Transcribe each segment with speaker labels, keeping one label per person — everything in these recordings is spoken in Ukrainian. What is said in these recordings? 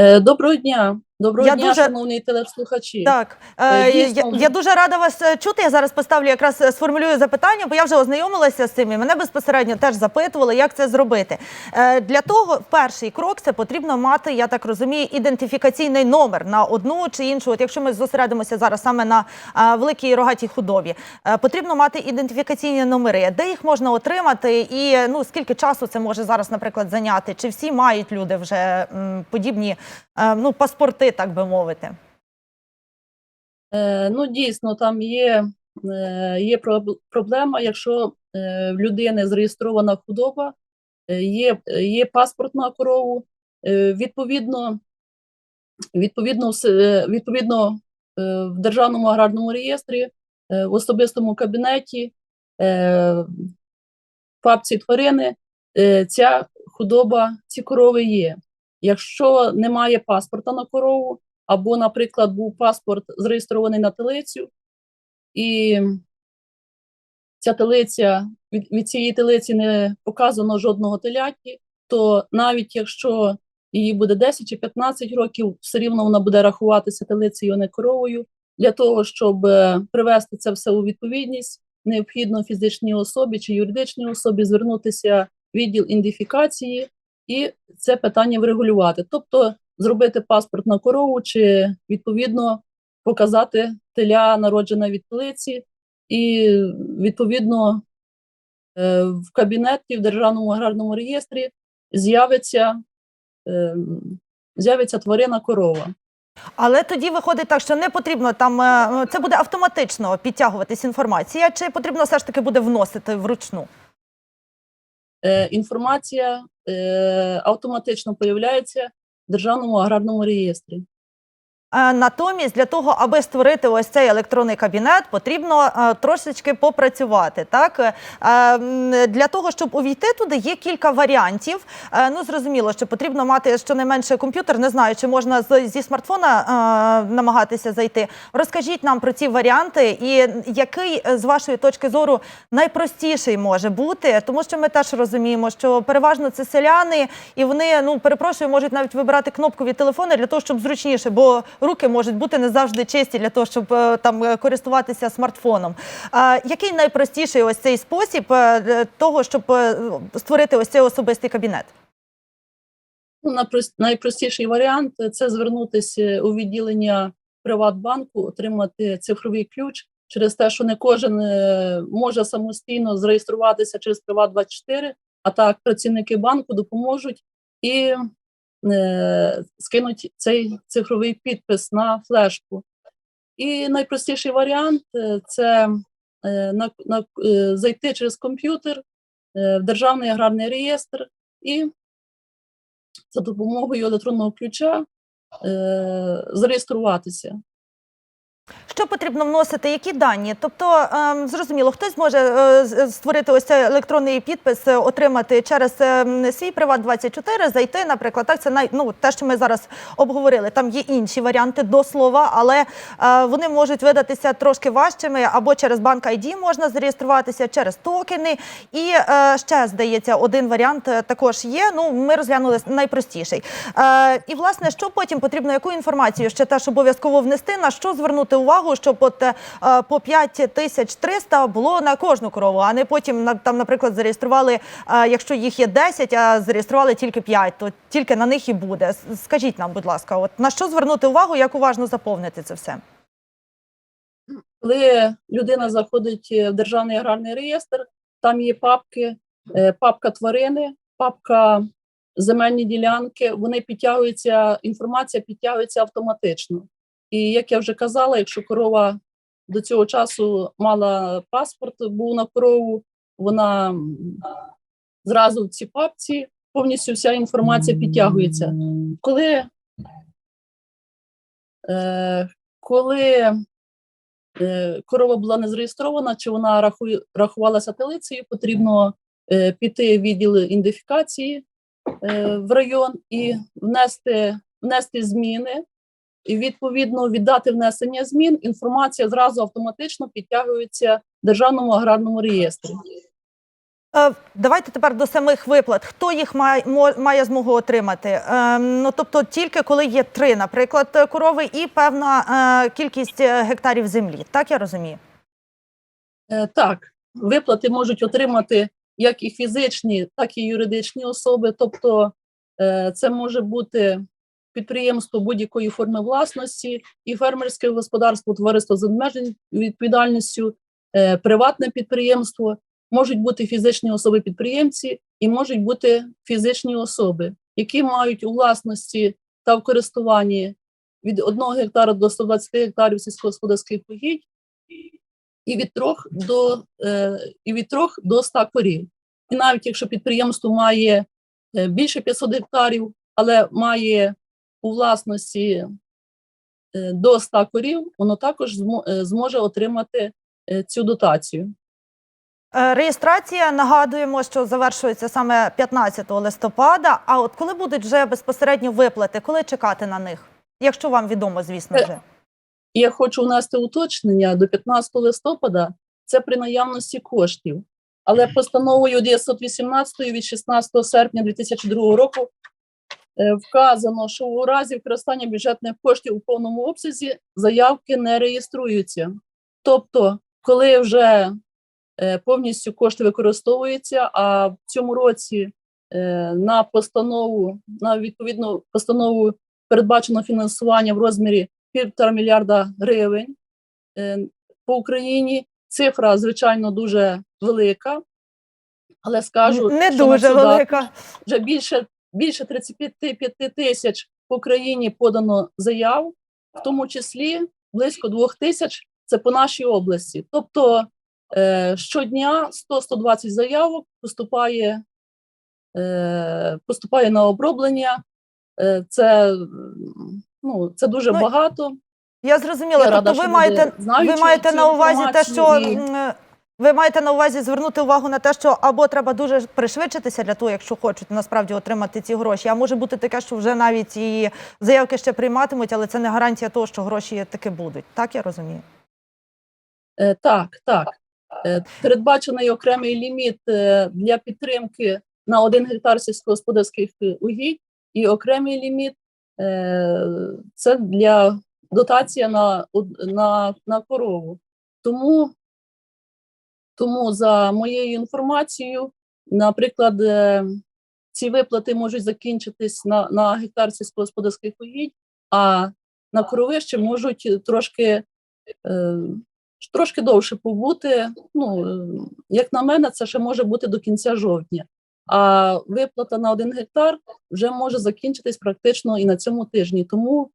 Speaker 1: Е, Доброго дня, доброго
Speaker 2: Я
Speaker 1: дня,
Speaker 2: дуже-
Speaker 1: шановні телеслухачі.
Speaker 2: Так,
Speaker 1: Е,
Speaker 2: е, я, я дуже рада вас е, чути. Я зараз поставлю якраз е, сформулюю запитання, бо я вже ознайомилася з цим і мене безпосередньо теж запитували, як це зробити. Е, Для того перший крок це потрібно мати, я так розумію, ідентифікаційний номер на одну чи іншу. От якщо ми зосередимося зараз саме на е, великій рогатій худобі, е, потрібно мати ідентифікаційні номери, де їх можна отримати, і ну скільки часу це може зараз, наприклад, зайняти? Чи всі мають люди вже м, подібні е, ну паспорти, так би мовити?
Speaker 1: Е, Ну, дійсно, там є, е, є проблема, якщо е, в людини зареєстрована худоба, є, є паспорт на корову, відповідно, відповідно, відповідно в Державному аграрному реєстрі, в особистому кабінеті, в папці тварини, ця худоба, ці корови є. Якщо немає паспорта на корову, або, наприклад, був паспорт зареєстрований на телицю, і ця телиця від, від цієї телиці не показано жодного телятки, то навіть якщо їй буде 10 чи 15 років, все рівно вона буде рахуватися телицею, а не коровою. Для того, щоб е, привести це все у відповідність, необхідно фізичній особі чи юридичній особі звернутися в відділ ідентифікації і це питання врегулювати. Тобто зробити паспорт на корову чи відповідно показати теля народжена від телиці, і відповідно е, в кабінеті в Державному аграрному реєстрі з'явиться, е, з'явиться тварина корова.
Speaker 2: Але тоді виходить так, що не потрібно там е, це буде автоматично підтягуватись інформація, чи потрібно все ж таки буде вносити вручну?
Speaker 1: Е, Інформація е, автоматично появляється в Державному аграрному реєстрі.
Speaker 2: Е, Натомість для того, аби створити ось цей електронний кабінет, потрібно е, трошечки попрацювати. Так Е, для того, щоб увійти туди, є кілька варіантів. Ну зрозуміло, що потрібно мати щонайменше комп'ютер. Не знаю, чи можна зі смартфона намагатися зайти. Розкажіть нам про ці варіанти, і який з вашої точки зору найпростіший може бути, тому що ми теж розуміємо, що переважно це селяни, і вони ну перепрошую, можуть навіть вибирати кнопкові телефони для того, щоб зручніше, бо руки можуть бути не завжди чисті для того, щоб е, там е, користуватися смартфоном. А який найпростіший ось цей спосіб е, того, щоб створити ось цей особистий кабінет?
Speaker 1: Ну, найпростіший варіант це звернутися у відділення Приватбанку, отримати цифровий ключ через те, що не кожен може самостійно зареєструватися через Приват24, а так працівники банку допоможуть і скинуть цей цифровий підпис на флешку. І найпростіший варіант е, це е, на, на, е, зайти через комп'ютер е, в Державний аграрний реєстр і за допомогою електронного ключа е, зареєструватися.
Speaker 2: Що потрібно вносити? Які дані? Тобто, ем, зрозуміло, хтось може е, створити ось цей електронний підпис, е, отримати через ем, свій приват 24 зайти, наприклад. Так, це най, ну, те, що ми зараз обговорили. Там є інші варіанти до слова, але е, вони можуть видатися трошки важчими. Або через банк ID можна зареєструватися, через токени. І е, ще здається, один варіант е, також є. Ну, ми розглянули найпростіший. Е, і власне, що потім потрібно, яку інформацію ще теж обов'язково внести, на що звернути увагу, щоб от е, по 5300 було на кожну корову, а не потім там, наприклад, зареєстрували, е, якщо їх є 10, а зареєстрували тільки 5, то тільки на них і буде. Скажіть нам, будь ласка, от на що звернути увагу, як уважно заповнити це все?
Speaker 1: Коли людина заходить е, в Державний аграрний реєстр, там є папки, папка тварини, папка земельні ділянки, вони підтягуються, інформація підтягується автоматично. І як я вже казала, якщо корова до цього часу мала паспорт, був на корову, вона зразу в цій папці повністю вся інформація підтягується. Коли, е, коли е, корова була не зареєстрована, чи вона рахує, рахувалася телицею, потрібно е, піти в відділ ідентифікації е, в район і внести, внести зміни. І відповідно віддати внесення змін, інформація зразу автоматично підтягується Державному аграрному реєстрі.
Speaker 2: Е, Давайте тепер до самих виплат. Хто їх має, має змогу отримати? Е, Ну тобто тільки коли є три, наприклад, корови і певна е, кількість гектарів землі. Так я розумію.
Speaker 1: Так, виплати можуть отримати як і фізичні, так і юридичні особи. Тобто це може бути підприємство будь-якої форми власності, і фермерське господарство, товариство з обмеженою відповідальністю, е, приватне підприємство, можуть бути фізичні особи-підприємці і можуть бути фізичні особи, які мають у власності та в користуванні від 1 гектара до 120 гектарів сільськогосподарських угідь і від трьох до е, і від трьох до 100 корів. І навіть якщо підприємство має е, більше 500 гектарів, але має у власності е, до 100 корів, воно також змо- е, зможе отримати е, цю дотацію.
Speaker 2: Реєстрація нагадуємо, що завершується саме 15 листопада. А от коли будуть вже безпосередньо виплати, коли чекати на них? Якщо вам відомо, звісно вже.
Speaker 1: Я хочу внести уточнення до 15 листопада це при наявності коштів. Але постановою 918 від 16 серпня 2002 року вказано, що у разі використання бюджетних коштів у повному обсязі заявки не реєструються. Тобто, коли вже е, повністю кошти використовуються, а в цьому році е, на постанову, на відповідну постанову передбачено фінансування в розмірі півтора мільярда гривень е, по Україні. Цифра, звичайно, дуже велика, але скажу,
Speaker 2: Не
Speaker 1: що
Speaker 2: дуже велика.
Speaker 1: вже більше, більше 35 тисяч по Україні подано заяв, в тому числі близько 2 тисяч це по нашій області. Тобто е, щодня 100-120 заявок поступає, е, поступає на оброблення. Е, це, ну, це дуже
Speaker 2: Ну,
Speaker 1: багато.
Speaker 2: Я зрозуміла.
Speaker 1: Я
Speaker 2: тобто
Speaker 1: рада,
Speaker 2: ви маєте,
Speaker 1: знають
Speaker 2: ви маєте на увазі те, що
Speaker 1: і-
Speaker 2: ви маєте на увазі звернути увагу на те, що або треба дуже пришвидшитися для того, якщо хочуть насправді отримати ці гроші. А може бути таке, що вже навіть і заявки ще прийматимуть, але це не гарантія того, що гроші таки будуть. Так я розумію.
Speaker 1: Е, Так, так. Е, Передбачений окремий ліміт е, для підтримки на один гектар сільськогосподарських угідь, і окремий ліміт це для дотація на, на, на корову. Тому, тому за моєю інформацією, наприклад, е, ці виплати можуть закінчитись на, на гектар сільськогосподарських угідь, а на коровище можуть трошки. е, трошки довше побути. Ну, е, як на мене, це ще може бути до кінця жовтня. А виплата на один гектар вже може закінчитись практично і на цьому тижні. Тому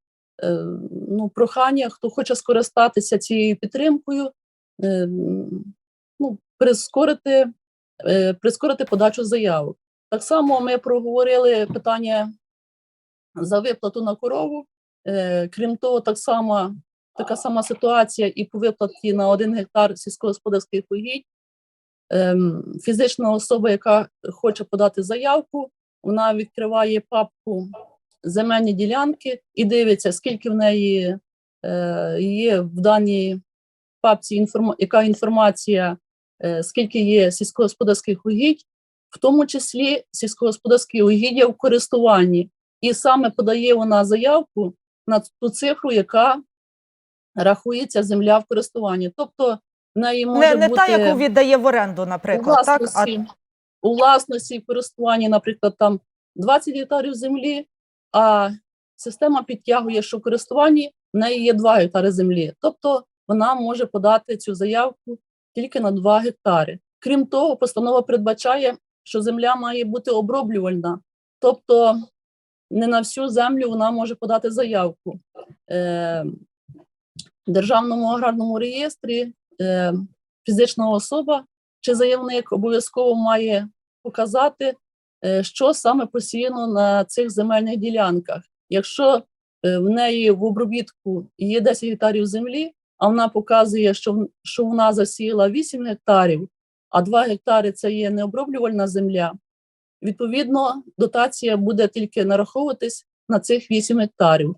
Speaker 1: ну, прохання, хто хоче скористатися цією підтримкою, ну, прискорити, е, прискорити подачу заявок. Так само ми проговорили питання за виплату на корову. Е, крім того, так само така сама ситуація і по виплаті на один гектар сільськогосподарських угідь. Ем, фізична особа, яка хоче подати заявку, вона відкриває папку земельні ділянки і дивиться, скільки в неї е, є в даній папці інформа- яка інформація, скільки є сільськогосподарських угідь, в тому числі сільськогосподарські угіддя в користуванні. І саме подає вона заявку на ту цифру, яка рахується земля в користуванні. Тобто в неї може
Speaker 2: Не, не
Speaker 1: бути
Speaker 2: та, яку віддає в оренду,
Speaker 1: у
Speaker 2: наприклад. Так? А
Speaker 1: у власності в користуванні, наприклад, там 20 гектарів землі, а система підтягує, що в користуванні в неї є 2 гектари землі. Тобто вона може подати цю заявку тільки на 2 гектари. Крім того, постанова передбачає, що земля має бути оброблювальна, тобто не на всю землю вона може подати заявку. Е, в Державному аграрному реєстрі е, фізична особа чи заявник обов'язково має показати, е, що саме посіяно на цих земельних ділянках. Якщо е, в неї в обробітку є 10 гектарів землі, а вона показує, що, що вона засіяла 8 гектарів, а 2 гектари це є необроблювальна земля, відповідно, дотація буде тільки нараховуватись на цих 8 гектарів.